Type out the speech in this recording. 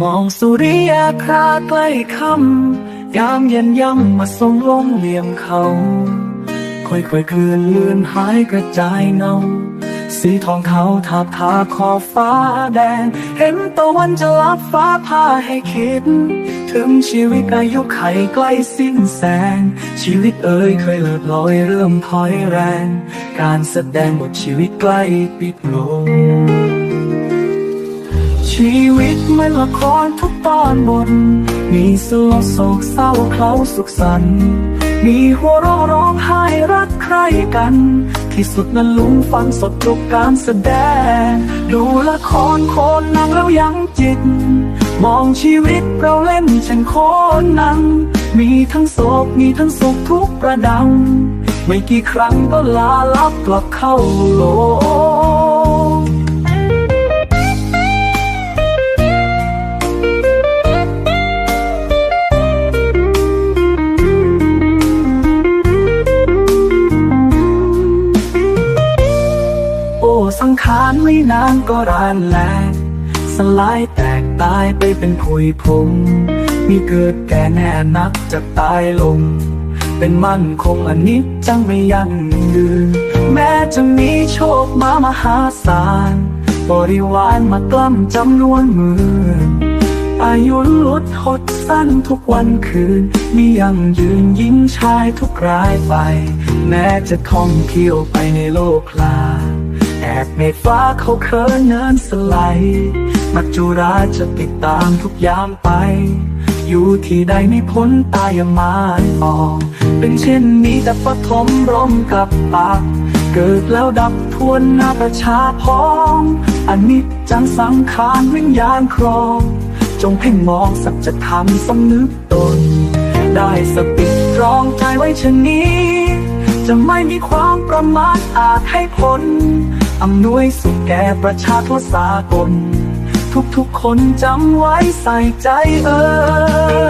มองสุริยะคราใกล้ค่ำยามเย็นย่ำมาส่งลมเหลี่ยมเขา ค่อยๆเคลื่นเลือนหายกระจายเงาสีทองเขาทาบทาขอบฟ้าแดง เห็นตะวันจะลับฟ้าพาให้คิด ถึงชีวิตอายุไขใกล้สิ้นแสง ชีวิตเอ่ยเคยเลิศลอยเริ่มถอยแรง การแสดงบทชีวิตใกล้ปิดลง ชีวิตไม่ละครทุกตอนบน มีสลดโศกเศร้าเคล้าสุขสันต์มีหัวเราะร้องไห้รักใครกัน ที่สุดนั้นลุงฟังสดทุกการแสดง ดูละครโคนนังแล้วยังจิต มองชีวิตเราเล่นเช่นโคนนัง มีทั้งโศกมีทั้งสุขทุกประดัง ไม่กี่ครั้งก็ลาลับกลับเข้าโลารไม่นานก็รานแหลงสลายแตกตายไปเป็นผุยผงมีเกิดแก่แน่นับจะตายลง เป็นมั่นคงอันิจจังไม่ยั่งยืนแม้จะมีโชคมามหาศาล บริวารมากล้ำจำนวนหมื่นอายุลดหดสั้นทุกวันคืนมียังยืนยิ้มชายทุกรายไป แม้จะท่องเที่ยวไปในโลกลา แอบเมฆฟ้าเขาเคินเนินสไลด์มัจจุราชจะติดตามทุกยามไป อยู่ที่ใดไม่พ้นตายามาออกเป็นเช่นนี้แต่ปฐมร่มกับปากเกิดแล้วดับทวนหน้าประชาพองอันนิจจังสังขารวิญญาณครอง จงเพ่งมองสัจธรรมสำนึกตน ได้สติตรองใจไว้ชนนี้ จะไม่มีความประมาทอาจให้ผล อำนวยสุขแก่ประชาทั่วสากล ทุกๆคนจำไว้ใส่ใจเออ